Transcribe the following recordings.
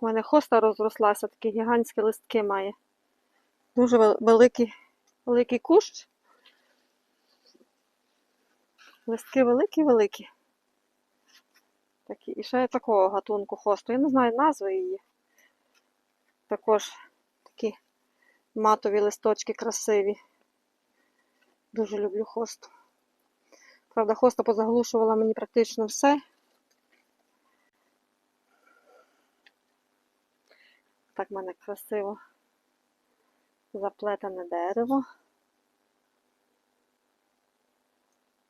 У мене хоста розрослася, такі гігантські листки має. Дуже великий, великий кущ. Листки великі-великі. Такі. І ще такого гатунку хосту. Я не знаю назви її. Також такі матові листочки красиві. Дуже люблю хосту. Правда, хоста позаглушувала мені практично все. Так в мене красиво заплетене дерево.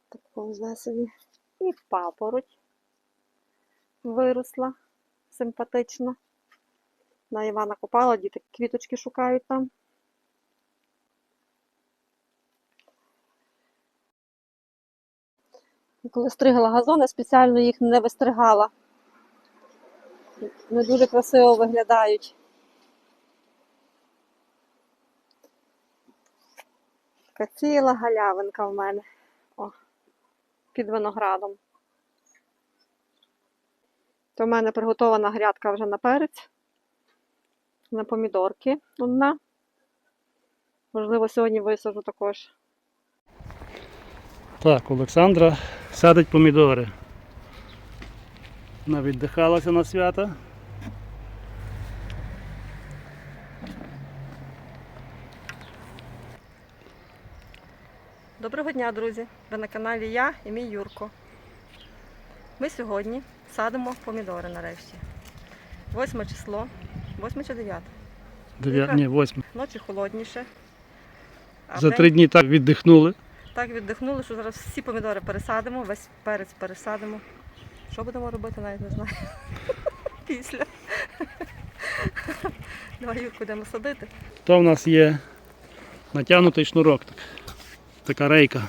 Так повзе собі. І папороть виросла симпатично. На Івана купала, діти квіточки шукають там. Коли стригала газони, спеціально їх не вистригала. Не дуже красиво виглядають. Така ціла галявинка в мене. О, під виноградом. То в мене приготована грядка вже на перець. На помідорки одна. Можливо, сьогодні висажу також. Так, Олександра садить помідори. Вона віддихалася на свята. Доброго дня, друзі! Ви на каналі я і мій Юрко. Ми сьогодні садимо помідори нарешті. 8 число, 8 чи 9? Дев'я... Ні, восьме. Ночі холодніше. А За вдень три дні так віддихнули. так віддихнули, що зараз всі помідори пересадимо, весь перець пересадимо. Що будемо робити, навіть не знаю. Після. Давай Юрку йдемо садити. То в нас є натягнутий шнурок. Так. Така рейка.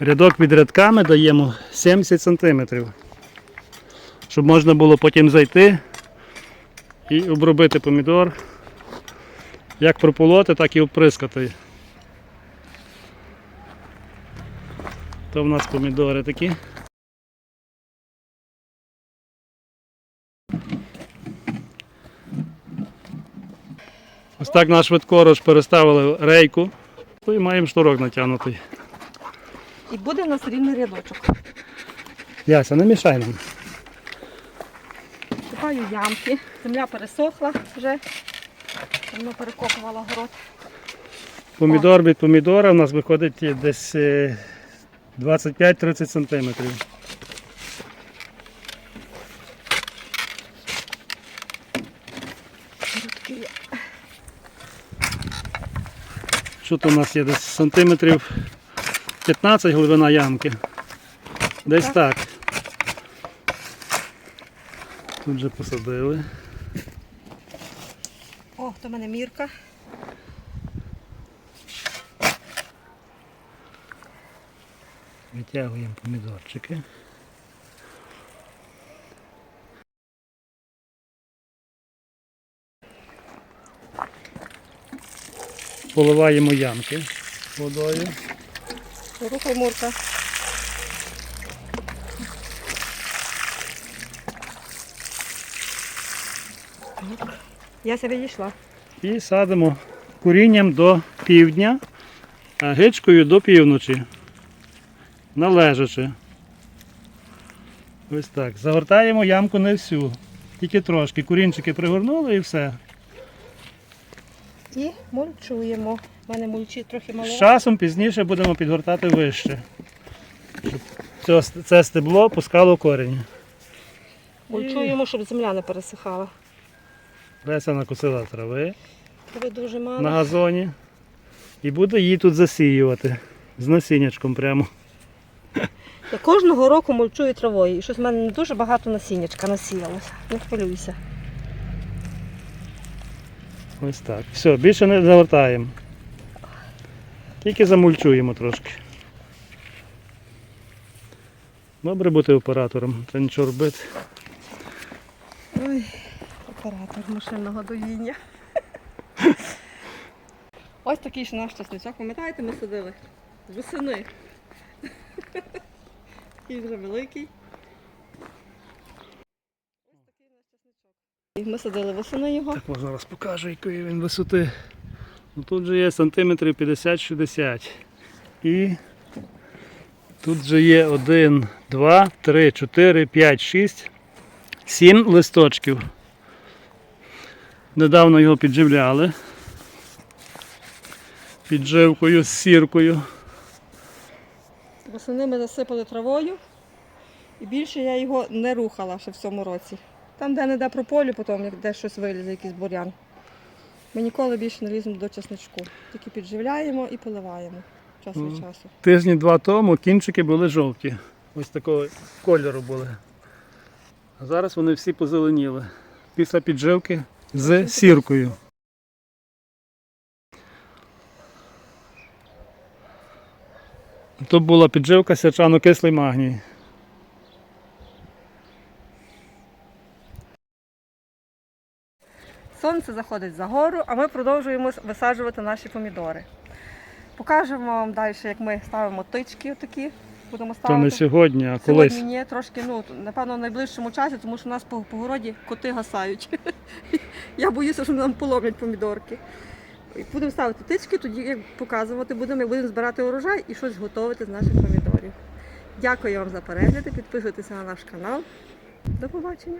Рядок під рядками даємо 70 см. Щоб можна було потім зайти і обробити помідор. Як прополоти, так і оприскати. То в нас помідори такі. Ось так на швидкороч переставили рейку і маємо шнурок натягнутий. І буде у нас рівний рядочок. Яся, не мішай нам. Купаю ямки. Земля пересохла вже. Давно перекопувала город. Помідор від помідора у нас виходить десь е, 25-30 см. Грудки є. Що то у нас є десь сантиметрів 15 глибина ямки. Десь так. Тут вже посадили. О, то в мене мірка. Витягуємо помідорчики. Поливаємо ямки водою. Рухай мурка. Я себе відійшла. І садимо курінням до півдня, а гичкою до півночі. Належачи. Ось так. Загортаємо ямку не всю. Тільки трошки. Курінчики пригорнули і все. І мульчуємо. У мене мульчі трохи мало. З часом пізніше будемо підгортати вище. Щоб це, стебло пускало корінь. Мульчуємо, щоб земля не пересихала. Леся накосила трави Тебе дуже мало. на газоні. І буде її тут засіювати. З насіннячком прямо. Я кожного року мульчую травою. І щось в мене не дуже багато насіннячка насіялося. Не хвилюйся. Ось так. Все, більше не загортаємо. Тільки замульчуємо трошки. Добре бути оператором, треба нічого робити. Ой, оператор машинного доїння. Ось такий ж наш часничок. Пам'ятаєте, ми садили? Восени. Такий вже великий. Ми садили восени його. Так ось зараз покажу, якої він висоти. Ну, тут же є сантиметрів 50-60. І тут же є 1, 2, 3, 4, 5, 6, 7 листочків. Недавно його підживляли. Підживкою з сіркою. Восени ми засипали травою. І більше я його не рухала ще в цьому році. Там, де не де прополю, потім, як де щось вилізе, якийсь бур'ян. Ми ніколи більше не ліземо до часничку. Тільки підживляємо і поливаємо час від часу. Тижні два тому кінчики були жовті. Ось такого кольору були. А зараз вони всі позеленіли. Після підживки з сіркою. Тут була підживка сячано-кислий магній. Сонце заходить за гору, а ми продовжуємо висаджувати наші помідори. Покажемо вам далі, як ми ставимо тички отакі. Будемо Це ставити. не сьогодні, а Сьогодні ні, трошки, ну, напевно, в найближчому часі, тому що у нас по, по городі коти гасають. Я боюся, що нам поломлять помідорки. Будемо ставити тички, тоді як показувати будемо, як будемо збирати урожай і щось готувати з наших помідорів. Дякую вам за перегляди, підписуйтеся на наш канал. До побачення.